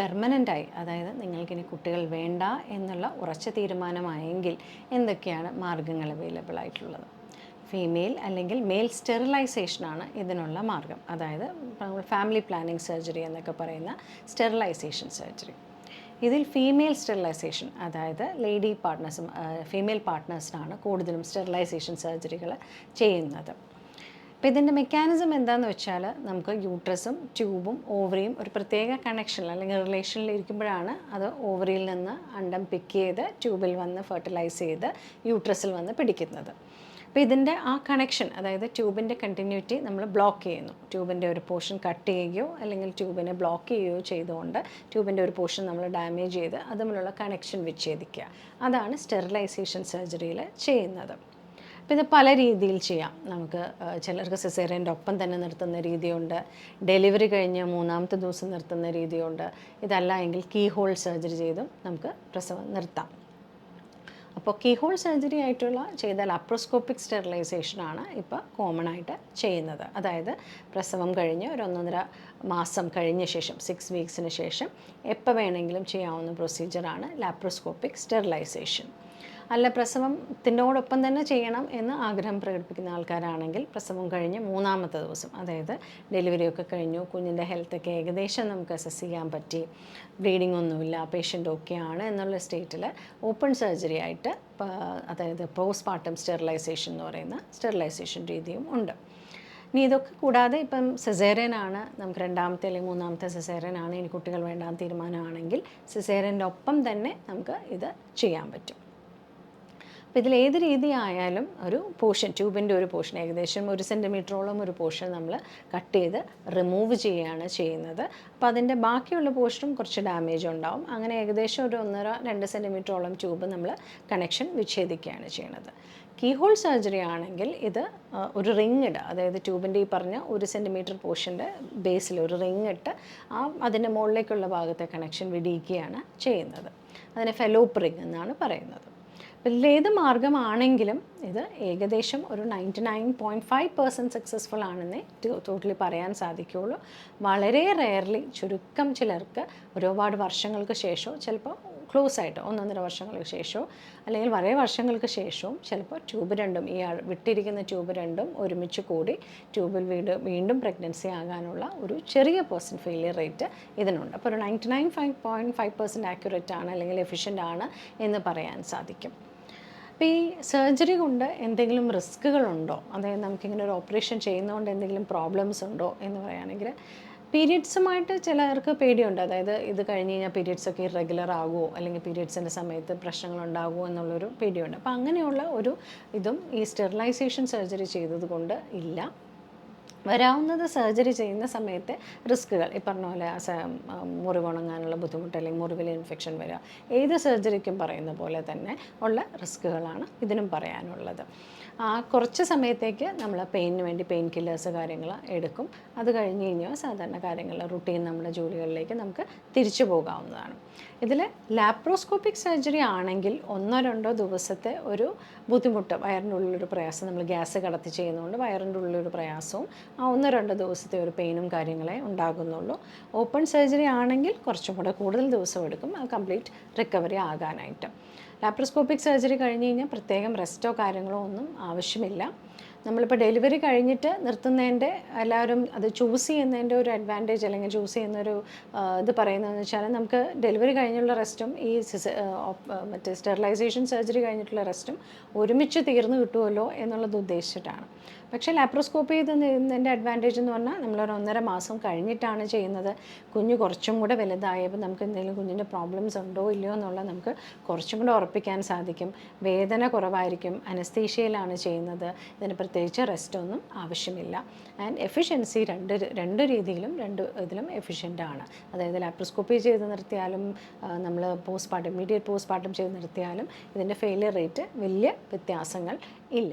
പെർമനന്റായി അതായത് നിങ്ങൾക്കിനി കുട്ടികൾ വേണ്ട എന്നുള്ള ഉറച്ച തീരുമാനമായെങ്കിൽ എന്തൊക്കെയാണ് മാർഗങ്ങൾ അവൈലബിൾ ആയിട്ടുള്ളത്? ഫീമെയിൽ അല്ലെങ്കിൽ മെയിൽ സ്റ്റെറിലൈസേഷനാണ് ഇതിനുള്ള മാർഗം അതായത് നമ്മൾ ഫാമിലി പ്ലാനിങ് സർജറി എന്നൊക്കെ പറയുന്ന സ്റ്റെറിലൈസേഷൻ സർജറി ഇതിൽ ഫീമെയിൽ സ്റ്റെറിലൈസേഷൻ അതായത് ലേഡി പാർട്ട്നേഴ്സും ഫീമെയിൽ പാർട്ട്നേഴ്സിനാണ് കൂടുതലും സ്റ്റെറിലൈസേഷൻ സർജറികൾ ചെയ്യുന്നത്. അപ്പോൾ ഇതിന്റെ മെക്കാനിസം എന്താണെന്ന് വെച്ചാൽ നമുക്ക് യൂട്രസും ട്യൂബും ഓവറിയും ഒരു പ്രത്യേക കണക്ഷനിൽ അല്ലെങ്കിൽ റിലേഷനിൽ ഇരിക്കുമ്പോഴാണ് അത് ഓവറിയിൽ നിന്ന് അണ്ടം പിക്ക് ചെയ്ത് ട്യൂബിൽ വന്ന് ഫെർട്ടിലൈസ് ചെയ്ത് യൂട്രസിൽ വന്ന് പിടിക്കുന്നത്. അപ്പോൾ ഇതിന്റെ ആ കണക്ഷൻ അതായത് ട്യൂബിന്റെ കണ്ടിന്യൂറ്റി നമ്മൾ ബ്ലോക്ക് ചെയ്യുന്നു. ട്യൂബിന്റെ ഒരു പോർഷൻ കട്ട് ചെയ്യുകയോ അല്ലെങ്കിൽ ട്യൂബിനെ ബ്ലോക്ക് ചെയ്യുകയോ ചെയ്തുകൊണ്ട് ട്യൂബിന്റെ ഒരു പോർഷൻ നമ്മൾ ഡാമേജ് ചെയ്ത് അതുമുള്ള കണക്ഷൻ വിച്ഛേദിക്കുക. അതാണ് സ്റ്റെറിലൈസേഷൻ സർജറിയിൽ ചെയ്യുന്നത്. അപ്പോൾ ഇത് പല രീതിയിൽ ചെയ്യാം. നമുക്ക് ചിലർക്ക് സിസേറിയന്റെ ഒപ്പം തന്നെ നിർത്തുന്ന രീതിയുണ്ട്. ഡെലിവറി കഴിഞ്ഞ് മൂന്നാമത്തെ ദിവസം നിർത്തുന്ന രീതിയുണ്ട്. ഇതല്ല എങ്കിൽ കീ ഹോൾ സർജറി ചെയ്തും നമുക്ക് പ്രസവം നിർത്താം. അപ്പോൾ കീ ഹോൾ സർജറി ആയിട്ടുള്ള ചെയ്താൽ അപ്രോസ്കോപ്പിക് സ്റ്റെറിലൈസേഷനാണ് ഇപ്പോൾ കോമൺ ആയിട്ട് ചെയ്യുന്നത്. അതായത് പ്രസവം കഴിഞ്ഞ് ഒരു ഒന്നൊന്നര മാസം കഴിഞ്ഞ ശേഷം സിക്സ് വീക്സിന് ശേഷം എപ്പോൾ വേണമെങ്കിലും ചെയ്യാവുന്ന പ്രൊസീജിയറാണ് ലാപ്രോസ്കോപ്പിക് സ്റ്റെറിലൈസേഷൻ അല്ല പ്രസവത്തിനോടൊപ്പം തന്നെ ചെയ്യണം എന്ന് ആഗ്രഹം പ്രകടിപ്പിക്കുന്ന ആൾക്കാരാണെങ്കിൽ പ്രസവം കഴിഞ്ഞ് മൂന്നാമത്തെ ദിവസം അതായത് ഡെലിവറിയൊക്കെ കഴിഞ്ഞു കുഞ്ഞിന്റെ ഹെൽത്തൊക്കെ ഏകദേശം നമുക്ക് അസസ് ചെയ്യാൻ പറ്റി ബ്ലീഡിംഗ് ഒന്നുമില്ല പേഷ്യന്റ് ആണ് എന്നുള്ള സ്റ്റേറ്റിൽ ഓപ്പൺ സർജറി ആയിട്ട് അതായത് പോസ്റ്റ് പാർട്ടം സ്റ്റെറിലൈസേഷൻ എന്ന് പറയുന്ന സ്റ്റെറിലൈസേഷൻ രീതിയും ഉണ്ട്. ഇനി ഇതൊക്കെ കൂടാതെ ഇപ്പം സെസേറിയനാണ് നമുക്ക് രണ്ടാമത്തെ അല്ലെങ്കിൽ മൂന്നാമത്തെ സെസേറിയനാണ് ഇനി കുട്ടികൾ വേണ്ടാൻ തീരുമാനമാണെങ്കിൽ സെസേറിയന്റെ ഒപ്പം തന്നെ നമുക്ക് ഇത് ചെയ്യാൻ പറ്റും. അപ്പോൾ ഇതിൽ ഏത് രീതി ആയാലും ഒരു പോർഷൻ ട്യൂബിന്റെ ഒരു പോർഷൻ ഏകദേശം ഒരു സെന്റിമീറ്ററോളം ഒരു പോർഷൻ നമ്മൾ കട്ട് ചെയ്ത് റിമൂവ് ചെയ്യുകയാണ് ചെയ്യുന്നത്. അപ്പോൾ അതിന്റെ ബാക്കിയുള്ള പോർഷനും കുറച്ച് ഡാമേജ് ഉണ്ടാവും. അങ്ങനെ ഏകദേശം ഒരു ഒന്നര രണ്ട് സെന്റിമീറ്ററോളം ട്യൂബ് നമ്മൾ കണക്ഷൻ വിച്ഛേദിക്കുകയാണ് ചെയ്യുന്നത്. കീഹോൾ സർജറി ആണെങ്കിൽ ഇത് ഒരു റിങ് ഇടുക. അതായത് ട്യൂബിന്റെ ഈ പറഞ്ഞ ഒരു സെന്റിമീറ്റർ പോർഷന്റെ ബേസിൽ ഒരു റിങ് ഇട്ട് ആ അതിന്റെ മുകളിലേക്കുള്ള ഭാഗത്തെ കണക്ഷൻ വിടിയിക്കുകയാണ് ചെയ്യുന്നത്. അതിനെ ഫെലോപ്പ് റിങ് എന്നാണ് പറയുന്നത്. ഇതിലേത് മാർഗമാണെങ്കിലും ഇത് ഏകദേശം ഒരു ninety nine point five percent successful ആണെന്നേ totally പറയാൻ സാധിക്കുകയുള്ളൂ. വളരെ റെയർലി ചുരുക്കം ചിലർക്ക് ഒരുപാട് വർഷങ്ങൾക്ക് ശേഷമോ ചിലപ്പോൾ ക്ലോസ് ആയിട്ട് ഒന്നൊന്നര വർഷങ്ങൾക്ക് ശേഷമോ അല്ലെങ്കിൽ വളരെ വർഷങ്ങൾക്ക് ശേഷവും ചിലപ്പോൾ ട്യൂബ് രണ്ടും ഈ വിട്ടിരിക്കുന്ന ട്യൂബ് രണ്ടും ഒരുമിച്ച് കൂടി ട്യൂബിൽ വീട് വീണ്ടും പ്രഗ്നൻസി ആകാനുള്ള ഒരു ചെറിയ പേഴ്സന്റ് ഫെയിലിയർ റേറ്റ് ഇതിനുണ്ട്. അപ്പോൾ ഒരു ninety nine five point five percent accurate ആണ് അല്ലെങ്കിൽ എഫിഷ്യന്റ് ആണ് എന്ന് പറയാൻ സാധിക്കും. അപ്പോൾ ഈ സർജറി കൊണ്ട് എന്തെങ്കിലും റിസ്ക്കുകളുണ്ടോ അതായത് നമുക്കിങ്ങനെ ഒരു ഓപ്പറേഷൻ ചെയ്യുന്നതുകൊണ്ട് എന്തെങ്കിലും പ്രോബ്ലംസ് ഉണ്ടോ എന്ന് പറയുകയാണെങ്കിൽ പീരിയഡ്സുമായിട്ട് ചിലർക്ക് പേടിയുണ്ട്. അതായത് ഇത് കഴിഞ്ഞ് കഴിഞ്ഞാൽ പീരിയഡ്സ് ഒക്കെ ഇറഗുലർ ആകുമോ? അല്ലെങ്കിൽ പീരിയഡ്സിന്റെ സമയത്ത് പ്രശ്നങ്ങൾ ഉണ്ടാകുമോ എന്നുള്ളൊരു പേടിയുണ്ട്. അപ്പോൾ അങ്ങനെയുള്ള ഒരു ഇതും ഈ സ്റ്റെറിലൈസേഷൻ സർജറി ചെയ്തത് കൊണ്ട് ഇല്ല. വരാവുന്നത് സർജറി ചെയ്യുന്ന സമയത്ത് റിസ്ക്കുകൾ. ഈ പറഞ്ഞ പോലെ മുറിവുണങ്ങാനുള്ള ബുദ്ധിമുട്ട് അല്ലെങ്കിൽ മുറിവിൽ ഇൻഫെക്ഷൻ വരിക ഏത് സർജറിക്കും പറയുന്ന പോലെ തന്നെ ഉള്ള റിസ്ക്കുകളാണ് ഇതിനും പറയാനുള്ളത്. ആ കുറച്ച് സമയത്തേക്ക് നമ്മൾ പെയിനിന് വേണ്ടി പെയിൻ കില്ലേഴ്സ് കാര്യങ്ങൾ എടുക്കും. അത് കഴിഞ്ഞ് കഴിഞ്ഞാൽ സാധാരണ കാര്യങ്ങൾ റുട്ടീൻ നമ്മുടെ ജോലികളിലേക്ക് നമുക്ക് തിരിച്ചു പോകാവുന്നതാണ്. ഇതിൽ ലാപ്രോസ്കോപ്പിക് സർജറി ആണെങ്കിൽ ഒന്നോ രണ്ടോ ദിവസത്തെ ഒരു ബുദ്ധിമുട്ട് വയറിന്റെ ഉള്ളിലൊരു പ്രയാസം നമ്മൾ ഗ്യാസ് കടത്തി ചെയ്യുന്നതുകൊണ്ട് വയറിന്റെ ഉള്ളിലൊരു പ്രയാസവും ഒന്നോ രണ്ട് ദിവസത്തെ ഒരു പെയിനും കാര്യങ്ങളെ ഉണ്ടാകുന്നുള്ളൂ. ഓപ്പൺ സർജറി ആണെങ്കിൽ കുറച്ചും കൂടെ കൂടുതൽ ദിവസം എടുക്കും. അത് കംപ്ലീറ്റ് റിക്കവറി ആകാനായിട്ട്. ലാപ്രോസ്കോപ്പിക് സർജറി കഴിഞ്ഞ് കഴിഞ്ഞാൽ പ്രത്യേകം റെസ്റ്റോ കാര്യങ്ങളോ ഒന്നും ആവശ്യമില്ല. നമ്മളിപ്പോൾ ഡെലിവറി കഴിഞ്ഞിട്ട് നിർത്തുന്നതിന്റെ എല്ലാവരും അത് ചൂസ് ചെയ്യുന്നതിന്റെ ഒരു അഡ്വാന്റേജ് അല്ലെങ്കിൽ ചൂസ് ചെയ്യുന്നൊരു ഇത് പറയുന്നതെന്ന് വെച്ചാൽ നമുക്ക് ഡെലിവറി കഴിഞ്ഞുള്ള റെസ്റ്റും ഈ മറ്റേ സ്റ്റെറിലൈസേഷൻ സർജറി കഴിഞ്ഞിട്ടുള്ള റെസ്റ്റും ഒരുമിച്ച് തീർന്നു കിട്ടുമല്ലോ എന്നുള്ളത് ഉദ്ദേശിച്ചിട്ടാണ്. പക്ഷേ ലാപ്രോസ്കോപ്പി ചെയ്തതിന്റെ അഡ്വാന്റേജ് എന്ന് പറഞ്ഞാൽ നമ്മളൊരു ഒന്നര മാസം കഴിഞ്ഞിട്ടാണ് ചെയ്യുന്നത്. കുഞ്ഞ് കുറച്ചും കൂടെ വലുതായപ്പോൾ നമുക്ക് എന്തെങ്കിലും കുഞ്ഞിന്റെ പ്രോബ്ലംസ് ഉണ്ടോ ഇല്ലയോ എന്നുള്ളത് നമുക്ക് കുറച്ചും കൂടെ ഉറപ്പിക്കാൻ സാധിക്കും. വേദന കുറവായിരിക്കും. അനസ്തീഷ്യയിലാണ് ചെയ്യുന്നത്. ഇതിന് പ്രത്യേകിച്ച് റെസ്റ്റ് ഒന്നും ആവശ്യമില്ല. ആൻഡ് എഫിഷ്യൻസി രണ്ട് രണ്ട് രീതിയിലും രണ്ട് ഇതിലും എഫിഷ്യന്റ് ആണ്. അതായത് ലാപ്രോസ്കോപ്പി ചെയ്ത് നിർത്തിയാലും നമ്മൾ postpartum immediate postpartum ചെയ്ത് നിർത്തിയാലും ഇതിന്റെ ഫെയിലിയർ റേറ്റ് വലിയ വ്യത്യാസങ്ങൾ ഇല്ല.